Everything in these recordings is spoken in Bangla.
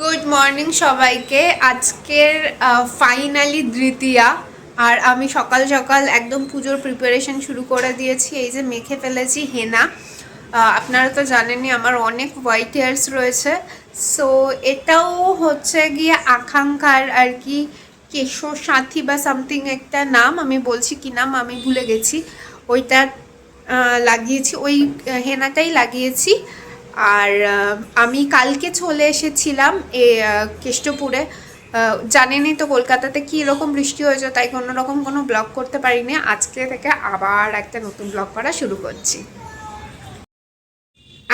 গুড মর্নিং সবাইকে। আজকের ফাইনালি দ্বিতীয়া। আর আমি সকাল সকাল একদম পুজোর প্রিপারেশন শুরু করে দিয়েছি। এই যে মেখে ফেলেছি হেনা। আপনারা তো জানেনই আমার অনেক হোয়াইট হেয়ার্স রয়েছে। সো এটাও হচ্ছে গিয়ে আকাঙ্ক্ষার আর কি কেশর সাথী বা সামথিং একটা নাম। আমি বলছি কি নাম আমি ভুলে গেছি। ওইটা লাগিয়েছি। ওই হেনাটাই লাগিয়েছি। আর আমি কালকে চলে এসেছিলাম এ কেষ্টপুরে। জানেনই তো কলকাতাতে কী রকম বৃষ্টি হয়েছে তাই কোনো রকম কোনো ব্লগ করতে পারিনি। আজকে থেকে আবার একটা নতুন ব্লগ করা শুরু করছি।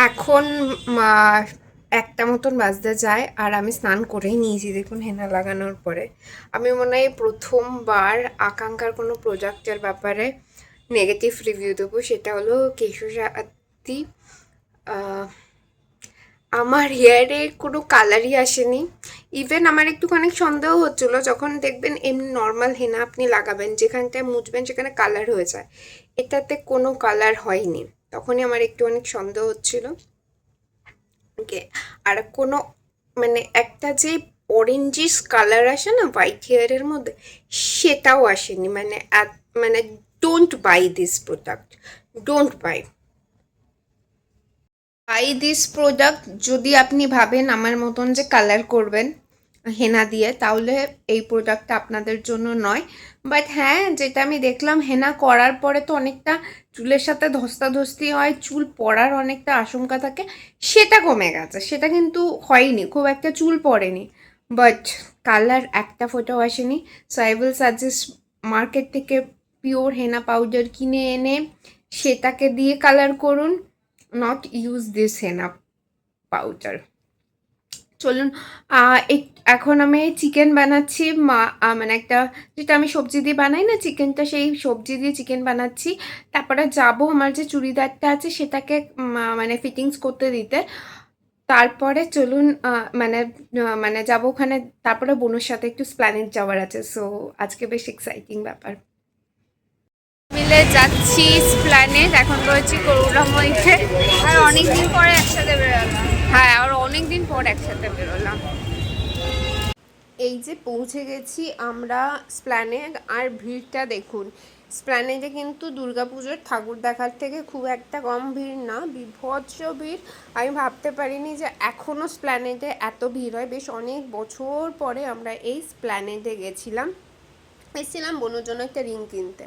এখন একটা মতন বাজতে যায় আর আমি স্নান করেই নিয়েছি দেখুন হেনা লাগানোর পরে। আমি মনে হয় প্রথমবার আকাঙ্ক্ষার কোনো প্রোডাক্টের ব্যাপারে নেগেটিভ রিভিউ দেবো সেটা হলো কেশসাথী আহ, আমার হেয়ারে কোনো কালারই আসেনি। ইভেন আমার একটুখানি সন্দেহ হচ্ছিল যখন দেখবেন এমনি নর্মাল হেনা আপনি লাগাবেন, যেখানটায় মুছবেন সেখানে কালার হয়ে যায়। এটাতে কোনো কালার হয়নি। তখনই আমার একটু অনেক সন্দেহ হচ্ছিল। ওকে আর কোনো মানে একটা যে অরেঞ্জিস কালার আসে না হোয়াইট হেয়ারের মধ্যে, সেটাও আসেনি। মানে মানে don't buy this product don't buy buy this product যদি আপনি ভাবেন আমার মতন যে কালার করবেন, হেনা দিয়ে, তাহলে এই প্রোডাক্টটা আপনাদের জন্য নয়। বাট হ্যাঁ যেটা আমি দেখলাম, হেনা করার পরে তো অনেকটা চুলের সাথে ধস্তাধস্তি হয়, চুল পড়ার অনেকটা আশঙ্কা থাকে, সেটা কমে গেছে। সেটা কিন্তু হয়নি, খুব একটা চুল পড়েনি বাট কালার একটা ফোটাও আসেনি। So I will suggest market থেকে পিওর হেনা পাউডার কিনে এনে সেটাকে দিয়ে কালার করুন। Not use this henna powder চলুন এখন আমি চিকেন বানাচ্ছি মানে একটা, যেটা আমি সবজি দিয়ে বানাই না চিকেনটা সেই সবজি দিয়ে চিকেন বানাচ্ছি। তারপরে যাব, আমার যে চুড়িদারটা আছে, সেটাকে মানে ফিটিংস করতে দিতে। তারপরে চলুন মানে মানে যাব ওখানে। তারপরে বোনের সাথে একটু স্প্ল্যানেট যাওয়ার আছে সো আজকে বেশ এক্সাইটিং ব্যাপার। মিলে যাচ্ছি স্প্ল্যানেট এখন রয়েছি করুণাময়ীতে আর অনেকদিন পরে একসাথে বেরোলাম। হ্যাঁ আর অনেক দিন পর একসাথে বেরোলাম। এই যে পৌঁছে গেছি আমরা স্প্ল্যানেড আর ভিড়টা দেখুন। স্প্ল্যানেডে কিন্তু দুর্গাপুজোর ঠাকুর দেখার থেকে খুব একটা কম ভিড় না, বিভৎস ভিড়। আমি ভাবতে পারিনি যে এখনও স্প্ল্যানেডে এত ভিড় হয়। বেশ অনেক বছর পরে আমরা এই স্প্ল্যানেডে গেছিলাম। এসেছিলাম বনুর জন্য একটা রিং কিনতে।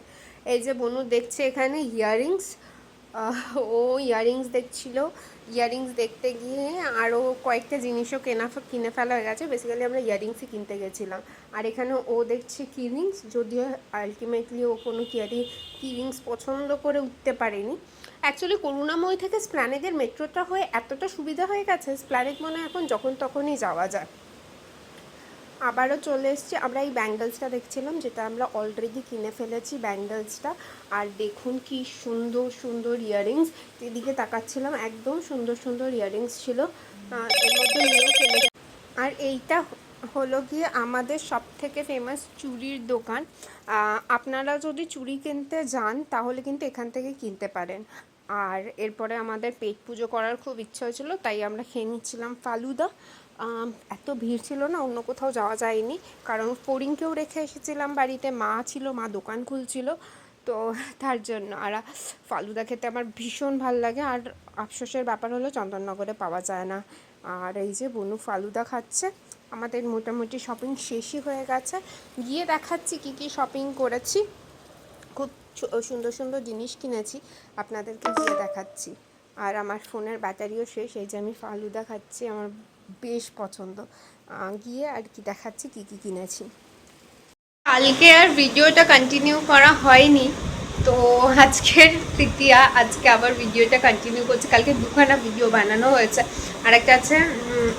এই যে বনু দেখছে এখানে ইয়াররিংস ও ইয়াররিংস দেখছিল। ইয়াররিংস দেখতে গিয়ে আরও কয়েকটা জিনিসও কেনা কিনে ফেলা হয়ে গেছে। বেসিক্যালি আমরা ইয়াররিংসই কিনতে গেছিলাম। আর এখানে ও দেখছে কিরিংস যদিও আলটিমেটলি ও কোনো কিয়ারি কিরিংস পছন্দ করে উঠতে পারেনি। অ্যাকচুয়ালি করুণাময় থেকে স্প্ল্যানেডের মেট্রোটা হয়ে এতটা সুবিধা হয়ে গেছে স্প্ল্যানেড মনে এখন যখন তখনই যাওয়া যায়। আবারও চলে এসেছি। আমরা এই ব্যাঙ্গেলসটা দেখছিলাম, যেটা আমরা অলরেডি কিনে ফেলেছি ব্যাঙ্গেলসটা। আর দেখুন কি সুন্দর সুন্দর ইয়াররিংস এদিকে তাকাচ্ছিলাম, একদম সুন্দর সুন্দর ইয়াররিংস ছিল। এর মধ্যে আর এইটা হলো গিয়ে আমাদের সব থেকে ফেমাস চুড়ির দোকান। আপনারা যদি চুড়ি কিনতে যান, তাহলে কিন্তু এখান থেকে কিনতে পারেন। আর এরপরে আমাদের পেট পুজো করার খুব ইচ্ছা হয়েছিল, তাই আমরা খেয়ে নিচ্ছিলাম ফালুদা। এত ভিড় ছিল না, অন্য কোথাও যাওয়া যায়নি। কারণ ফড়িংকেও রেখে এসেছিলাম বাড়িতে, মা ছিল, মা দোকান খুলছিল। তো তার জন্য, আর ফালুদা খেতে আমার ভীষণ ভালো লাগে। আর আফসোসের ব্যাপার হলো, চন্দননগরে পাওয়া যায় না। আর এই যে বনু ফালুদা খাচ্ছে, আমাদের মোটামুটি শপিং শেষই হয়ে গেছে। গিয়ে দেখাচ্ছি কী কী শপিং করেছি। খুব সুন্দর সুন্দর জিনিস কিনেছি, আপনাদেরকে গিয়ে দেখাচ্ছি। আর আমার ফোনের ব্যাটারিও শেষ, এই যে আমি ফালুদা খাচ্ছি, আমার বেশ পছন্দ। গিয়ে আর কি দেখাচ্ছি, কি কি কিনেছি। কালকে আর ভিডিওটা কন্টিনিউ করা হয়নি, তো আজকের তৃতীয়া আজকে আবার ভিডিওটা কন্টিনিউ করছে। কালকে দুখানা ভিডিও বানানো হয়েছে। আর একটা আছে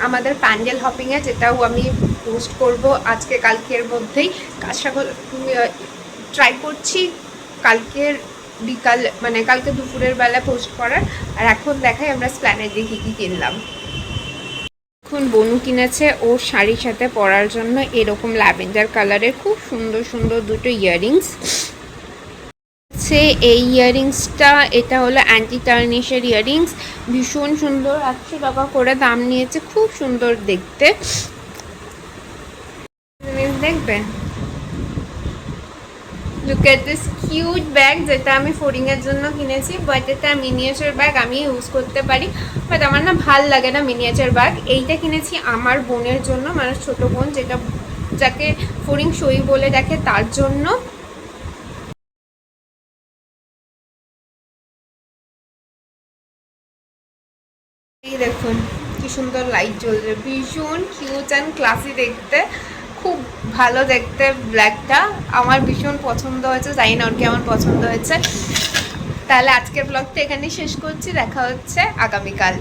আমাদের প্যান্ডেল হপিংয়ে যেটাও আমি পোস্ট করব আজকে কালকের মধ্যেই। করি ট্রাই করছি কালকের বিকাল মানে কালকে দুপুরের বেলা পোস্ট করার। আর এখন দেখাই আমরা স্প্ল্যানের দিয়ে কী কী কিনলাম। এখন বনু কিনেছে, ওর শাড়ির সাথে পরার জন্য এরকম ল্যাভেন্ডার কালারের খুব সুন্দর সুন্দর দুটো ইয়াররিংস। হচ্ছে এই ইয়াররিংসটা, এটা হলো অ্যান্টি টার্নিশের ইয়াররিংস। ভীষণ সুন্দর একশো টাকা করে দাম নিয়েছে, খুব সুন্দর দেখতে। দেখবে? Look at this cute bag যেটা আমি ফোরিং এর জন্য কিনেছি বাট এটা মিনিয়েচার ব্যাগ আমি ইউজ করতে পারি। বাট আমার না ভালো লাগে না মিনিয়েচার ব্যাগ এইটা কিনেছি আমার বোনের জন্য মানে ছোট বোন যেটা যাকে ফোরিং সই বলে দেখে তার জন্য। এই দেখুন, কি সুন্দর লাইট জ্বলছে। ভীষণ কিউট অ্যান্ড ক্লাসি দেখতে। খুব ভালো দেখতে ব্ল্যাকটা। আমার ভীষণ পছন্দ হয়েছে জানি না ওর কেমন পছন্দ হয়েছে। তাহলে আজকের ব্লগটা এখানেই শেষ করছি, দেখা হচ্ছে আগামীকাল।